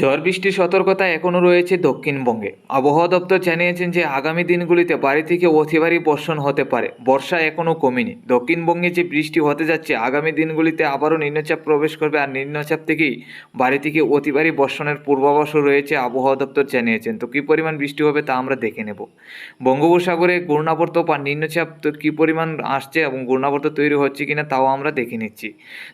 ঝড় বৃষ্টির সতর্কতা এখনও রয়েছে দক্ষিণবঙ্গে। আবহাওয়া দপ্তর জানিয়েছেন যে আগামী দিনগুলিতে বাড়ি থেকে অতি ভারী বর্ষণ হতে পারে। বর্ষা এখনও কমেনি। দক্ষিণবঙ্গে যে বৃষ্টি হতে যাচ্ছে, আগামী দিনগুলিতে আবারও নিম্নচাপ প্রবেশ করবে আর নিম্নচাপ থেকেই বাড়ি থেকে অতি ভারী বর্ষণের পূর্বাভাসও রয়েছে আবহাওয়া দপ্তর জানিয়েছেন। তো কী পরিমাণ বৃষ্টি হবে তা আমরা দেখে নেব। বঙ্গোপসাগরে ঘূর্ণাবর্ত বা নিম্নচাপ তো কী পরিমাণ আসছে এবং ঘূর্ণাবর্ত তৈরি হচ্ছে কিনা তাও আমরা দেখে নিচ্ছি।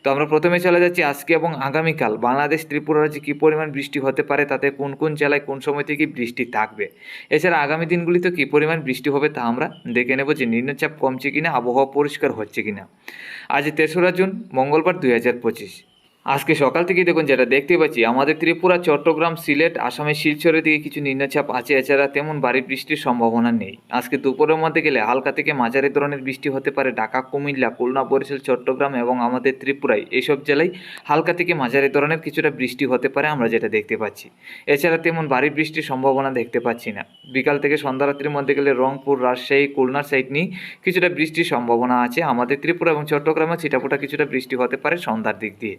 তো আমরা প্রথমে চলে যাচ্ছি আজকে এবং আগামীকাল। বাংলাদেশ, ত্রিপুরা রাজ্যে কী পরিমাণ বৃষ্টি হতে পারে, তাতে কোন কোন জেলায় কোন সময় থেকে বৃষ্টি থাকবে? এছাড়া আগামী দিনগুলিতে কী পরিমাণ বৃষ্টি হবে তা আমরা দেখে নেব যে নিম্নচাপ কমছে কিনা, আবহাওয়া পরিষ্কার হচ্ছে কিনা। আজ তেসরা জুন, মঙ্গলবার দুই হাজার পঁচিশ। আজকে সকাল থেকে দেখুন যেটা দেখতে পাচ্ছি, আমাদের ত্রিপুরা, চট্টগ্রাম, সিলেট, আসামের শিলচরের দিকে কিছু নিম্নচাপ আছে, এছাড়া তেমন ভারী বৃষ্টির সম্ভাবনা নেই। আজকে দুপুরের মধ্যে গেলে হালকা থেকে মাঝারি ধরনের বৃষ্টি হতে পারে ঢাকা, কুমিল্লা, খুলনা, বরিশাল, চট্টগ্রাম এবং আমাদের ত্রিপুরায়। এইসব জেলায় হালকা থেকে মাঝারি ধরনের কিছুটা বৃষ্টি হতে পারে আমরা যেটা দেখতে পাচ্ছি। এছাড়া তেমন ভারী বৃষ্টির সম্ভাবনা দেখতে পাচ্ছি না। বিকাল থেকে সন্ধ্যা রাত্রির মধ্যে গেলে রংপুর, রাজশাহী, খুলনার সাইড নিয়ে কিছুটা বৃষ্টির সম্ভাবনা আছে। আমাদের ত্রিপুরা এবং চট্টগ্রামে ছিটাফোটা কিছুটা বৃষ্টি হতে পারে সন্ধ্যার দিক দিয়ে।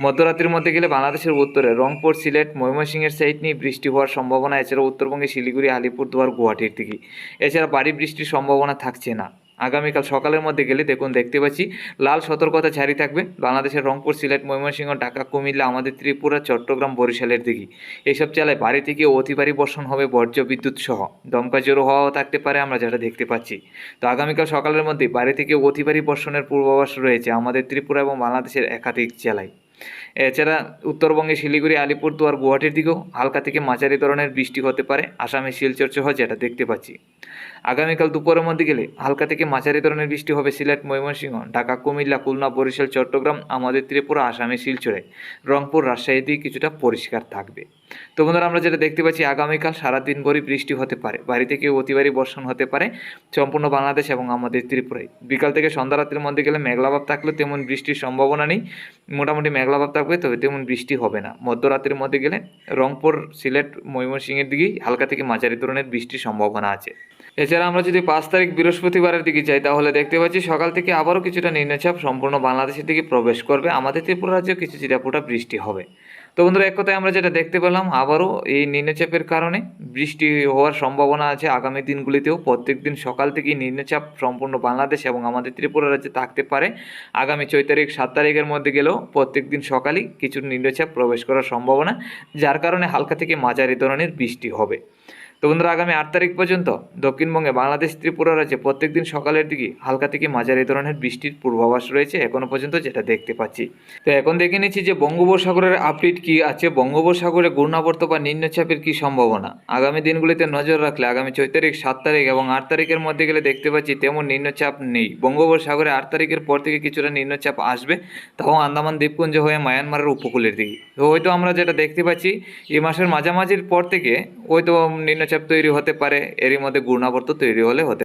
মধ্যরাত্রির মধ্যে গেলে বাংলাদেশের উত্তরে রংপুর, সিলেট, ময়মনসিংহের সাইড নিয়ে বৃষ্টি হওয়ার সম্ভাবনা এছাড়া উত্তরবঙ্গে শিলিগুড়ি, আলিপুরদুয়ার, গুয়াহাটির দিকে। এছাড়া বাড়ি বৃষ্টির সম্ভাবনা থাকছে না। আগামীকাল সকালের মধ্যে গেলে দেখুন, দেখতে পাচ্ছি লাল সতর্কতা জারি থাকবে বাংলাদেশের রংপুর, সিলেট, ময়মনসিংহ, ঢাকা, কুমিল্লা, আমাদের ত্রিপুরা, চট্টগ্রাম, বরিশালের দিকে। এইসব জেলায় বাড়ি থেকে অতি বর্ষণ হবে বর্জ্য বিদ্যুৎ সহ। দমকা জোরো হওয়াও থাকতে পারে আমরা যেটা দেখতে পাচ্ছি। তো আগামীকাল সকালের মধ্যে বাড়ি থেকে অতি বর্ষণের পূর্বাভাস রয়েছে আমাদের ত্রিপুরা এবং বাংলাদেশের একাধিক জেলায়। এছাড়া উত্তরবঙ্গে শিলিগুড়ি, আলিপুরদুয়ার গুয়াহাটির দিকেও হালকা থেকে মাঝারি ধরনের বৃষ্টি হতে পারে। আসামে শিলচর সহ যেটা দেখতে পাচ্ছি। আগামীকাল দুপুরের মধ্যে গেলে হালকা থেকে মাঝারি ধরনের বৃষ্টি হবে সিলেট, ময়মনসিংহ, ঢাকা, কুমিল্লা, খুলনা, বরিশাল, চট্টগ্রাম, আমাদের ত্রিপুরা, আসামে শিলচরে, রংপুর, রাজশাহী দিয়ে কিছুটা পরিষ্কার থাকবে। তো বন্ধুরা, আমরা যেটা দেখতে পাচ্ছি, আগামীকাল সারাদিন ভরই বৃষ্টি হতে পারে। বাড়ি থেকে অতিবারী বর্ষণ হতে পারে। সম্পূর্ণ বাংলাদেশ এবং আমাদের ত্রিপুরায় বিকাল থেকে সন্ধ্যা রাত্রির মধ্যে গেলে মেঘলাভাব থাকলেও তেমন বৃষ্টির সম্ভাবনা নেই। মোটামুটি মেঘলাভাব থাকবে, তবে তেমন বৃষ্টি হবে না। মধ্যরাত্রির মধ্যে গেলে রংপুর, সিলেট, ময়মনসিংহের দিকেই হালকা থেকে মাঝারি ধরনের বৃষ্টির সম্ভাবনা আছে। এছাড়া আমরা যদি পাঁচ তারিখ বৃহস্পতিবারের দিকে যাই, তাহলে দেখতে পাচ্ছি সকাল থেকে আবারও কিছুটা নিম্নচাপ, সম্পূর্ণ বাংলাদেশের দিকে প্রবেশ করবে। আমাদের ত্রিপুরা রাজ্যেও কিছু চিরাফোটা বৃষ্টি হবে। তো বন্ধুরা, এক কথায় আমরা যেটা দেখতে পেলাম, আবারও এই নিম্নচাপের কারণে বৃষ্টি হওয়ার সম্ভাবনা আছে আগামী দিনগুলিতেও। প্রত্যেক দিন সকাল থেকেই নিম্নচাপ সম্পূর্ণ বাংলাদেশ এবং আমাদের ত্রিপুরা রাজ্যে থাকতে পারে। আগামী ছয় তারিখ, সাত তারিখের মধ্যে গেলেও প্রত্যেক দিন সকালেই কিছু নিম্নচাপ প্রবেশ করার সম্ভাবনা, যার কারণে হালকা থেকে মাঝারি ধরনের বৃষ্টি হবে। তো বন্ধুরা, আগামী আট তারিখ পর্যন্ত দক্ষিণবঙ্গে বাংলাদেশ, ত্রিপুরা রাজ্যে প্রত্যেকদিন সকালের দিকে হালকা থেকে মাঝারি ধরনের বৃষ্টির পূর্বাভাস রয়েছে এখনও পর্যন্ত যেটা দেখতে পাচ্ছি। তো এখন দেখে নিচ্ছি যে বঙ্গোপসাগরের আপডেট কি আছে। বঙ্গোপসাগরে ঘূর্ণাবর্ত বা নিম্নচাপের কি সম্ভাবনা? আগামী দিনগুলিতে নজর রাখলে আগামী ছয় তারিখ, সাত তারিখ এবং আট তারিখের মধ্যে গেলে দেখতে পাচ্ছি তেমন নিম্নচাপ নেই। বঙ্গোপসাগরে আট তারিখের পর থেকে কিছুটা নিম্নচাপ আসবে। তাও আন্দামান, দ্বীপপুঞ্জ হয়ে মায়ানমারের উপকূলের দিকে। তো হয়তো আমরা যেটা দেখতে পাচ্ছি, এই মাসের মাঝামাঝির পর থেকে হয়তো নিম্নচাপ তৈরি হতে পারে এরই মধ্যে ঘূর্ণাবর্ত তৈরি হলে হতে